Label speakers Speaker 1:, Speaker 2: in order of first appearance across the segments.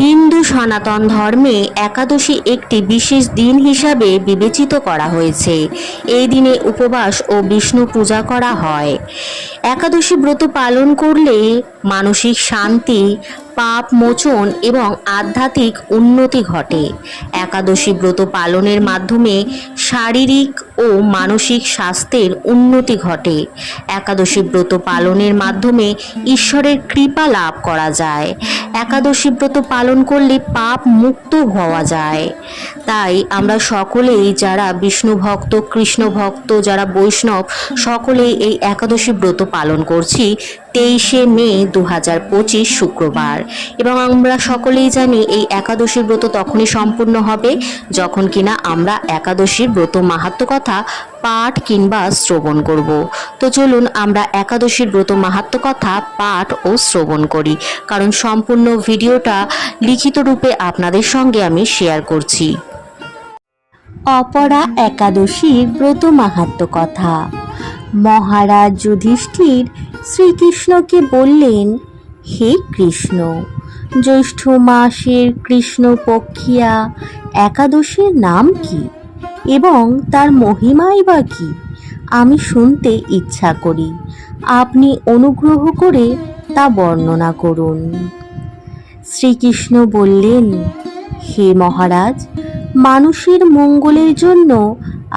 Speaker 1: হিন্দু সনাতন ধর্মে একাদশী একটি বিশেষ দিন হিসাবে বিবেচিত করা হয়েছে। এই দিনে উপবাস ও বিষ্ণু পূজা করা হয়। একাদশী ব্রত পালন করলে মানসিক শান্তি পাপ, মোচন এবং আধ্যাত্মিক উন্নতি ঘটে। একাদশী ব্রত পালনের মাধ্যমে শারীরিক ও মানসিক স্বাস্থ্যের উন্নতি ঘটে। একাদশী ব্রত পালনের মাধ্যমে ঈশ্বরের কৃপা লাভ করা যায়। একাদশী ব্রত পালন করলে পাপ মুক্ত হওয়া যায়। তাই আমরা সকলেই যারা বিষ্ণু ভক্ত, কৃষ্ণ ভক্ত, যারা বৈষ্ণব, সকলেই এই একাদশী ব্রত পালন করছি তেইশে মে দু হাজার পঁচিশ শুক্রবার। এবং আমরা সকলেই জানি এই একাদশীর ব্রত তখনই সম্পূর্ণ হবে যখন কিনা আমরা একাদশীর ব্রত মাহাত্ম কথা পাঠ কিংবা শ্রবণ করব। তো চলুন আমরা একাদশীর ব্রত মাহাত্ম কথা পাঠ ও শ্রবণ করি। কারণ সম্পূর্ণ ভিডিওটা লিখিত রূপে আপনাদের সঙ্গে আমি শেয়ার করছি। অপরা একাদশীর ব্রত মাহাত্ম কথা। মহারাজ যুধিষ্ঠির শ্রীকৃষ্ণকে বললেন, হে কৃষ্ণ, জ্যৈষ্ঠ মাসের কৃষ্ণপক্ষিয়া একাদশীর নাম কি এবং তার মহিমাই বা কি? আমি শুনতে ইচ্ছা করি, আপনি অনুগ্রহ করে তা বর্ণনা করুন। শ্রীকৃষ্ণ বললেন, হে মহারাজ, মানুষের মঙ্গলের জন্য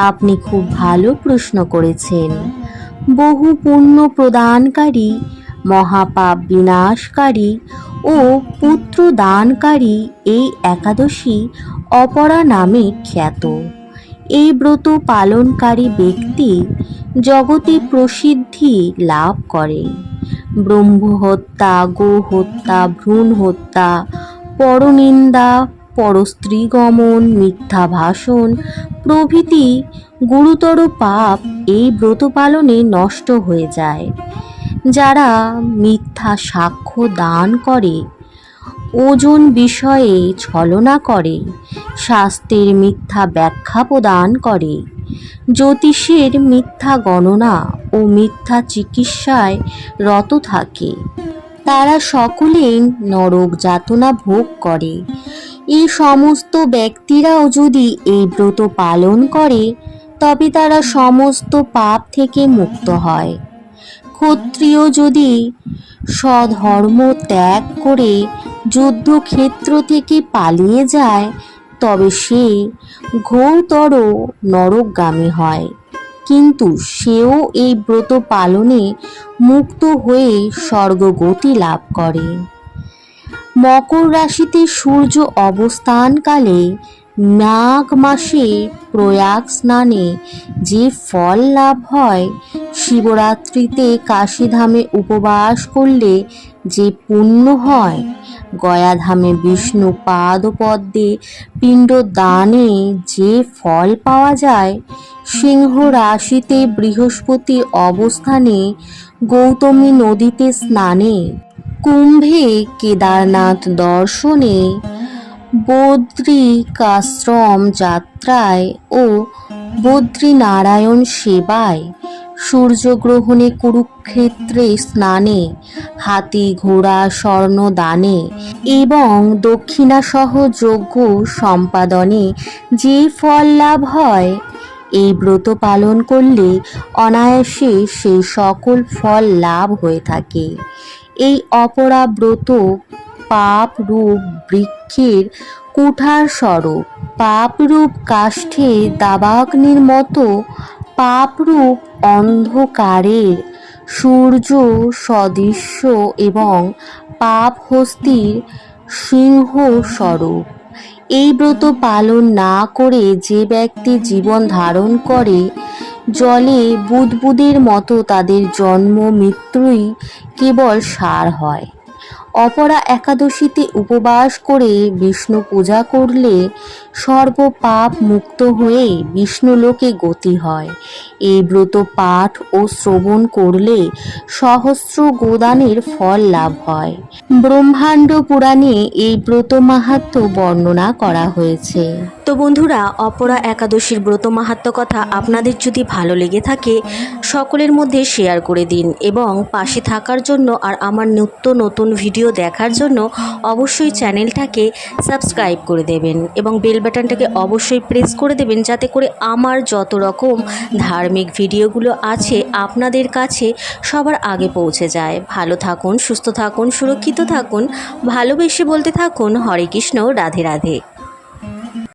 Speaker 1: আপনি খুব ভালো প্রশ্ন করেছেন। বহু পুণ্য প্রদানকারী মহাপাপ বিনাশকারী ও পুত্র দানকারী এই একাদশী অপরা নামে খ্যাত। এই ব্রত পালনকারী ব্যক্তি জগতে প্রসিদ্ধি লাভ করে। ব্রহ্ম হত্যা গো হত্যা ভ্রূণ হত্যা পরনিন্দা পরস্ত্রীগমন, মিথ্যা ভাষণ, প্রভৃতি গুরুতর পাপ এই ব্রত পালনে নষ্ট হয়ে যায়। যারা মিথ্যা সাক্ষ্য দান করে, ওজন বিষয়ে ছলনা করে, শাস্ত্রের মিথ্যা ব্যাখ্যা প্রদান করে, জ্যোতিষের মিথ্যা গণনা ও মিথ্যা চিকিৎসায় রত থাকে। তারা সকলেই নরক যাতনা ভোগ করে। এই সমস্ত ব্যক্তিরাও যদি এই ব্রত পালন করে, তবে তারা সমস্ত পাপ থেকে মুক্ত হয়। ক্ষত্রিয় যদি স্বধর্ম ত্যাগ করে যুদ্ধক্ষেত্র থেকে পালিয়ে যায়, তবে সে ঘোরতর নরকগামী হয়। কিন্তু সেও এই ব্রত পালনে মুক্ত হয়ে স্বর্গগতি লাভ করে। মকর রাশিতে সূর্য অবস্থানকালে মাঘ মাসে প্রয়াগ স্নানে যে ফল লাভ হয়, শিবরাত্রিতে কাশীধামে উপবাস করলে যে পুণ্য হয়, গয়াধামে বিষ্ণু পাদপদ্মে পিণ্ড দানে যে ফল পাওয়া যায়, সিংহ রাশিতে বৃহস্পতির অবস্থানে গৌতমী নদীতে স্নানে কুম্ভে কেদারনাথ দর্শনে বদ্রিকাশ্রম যাত্রায় ও বদ্রীনারায়ণ সেবায় সূর্যগ্রহণে কুরুক্ষেত্রে স্নানে, হাতি ঘোড়া স্বর্ণ দানে এবং দক্ষিণাসহ যজ্ঞ সম্পাদনে যে ফল লাভ হয়, এই ব্রত পালন করলে অনায়াসে সেই সকল ফল লাভ হয়ে থাকে। এই অপরা ব্রত পাপ রূপ বৃক্ষের কুঠার স্বরূপ। পাপরূপ কাষ্ঠে দাবাগ্নির মতো পাপরূপ অন্ধকারের। সূর্য সদৃশ্য এবং পাপ হস্তির সিংহ স্বরূপ। এই ব্রত পালন না করে যে ব্যক্তি জীবন ধারণ করে জলে বুদবুদের মতো তাদের জন্ম মৃত্যুই কেবল সার হয়। অপরা একাদশীতে উপবাস করে বিষ্ণু পূজা করলে সর্বপাপ মুক্ত হয়ে বিষ্ণুলোকে গতি হয়। এই ব্রত পাঠ ও শ্রবণ করলে সহস্র গোদানের ফল লাভ হয়। ব্রহ্মাণ্ড পুরাণে এই ব্রত মাহাত্ম বর্ণনা করা হয়েছে। তো বন্ধুরা, অপরা একাদশীর ব্রত মাহাত্ম কথা আপনাদের যদি ভালো লেগে থাকে সকলের মধ্যে শেয়ার করে দিন এবং পাশে থাকার জন্য আর আমার নিত্য নতুন ভিডিও দেখার জন্য অবশ্যই চ্যানেলটাকে সাবস্ক্রাইব করে দেবেন এবং বেল বাটনটাকে অবশ্যই প্রেস করে দেবেন যাতে করে আমার যত রকম ধার্মিক ভিডিওগুলো আছে আপনাদের কাছে সবার আগে পৌঁছে যায়। ভালো থাকুন, সুস্থ থাকুন, সুরক্ষিত থাকুন, ভালোবেসে বলতে থাকুন, হরে কৃষ্ণ, রাধে রাধে।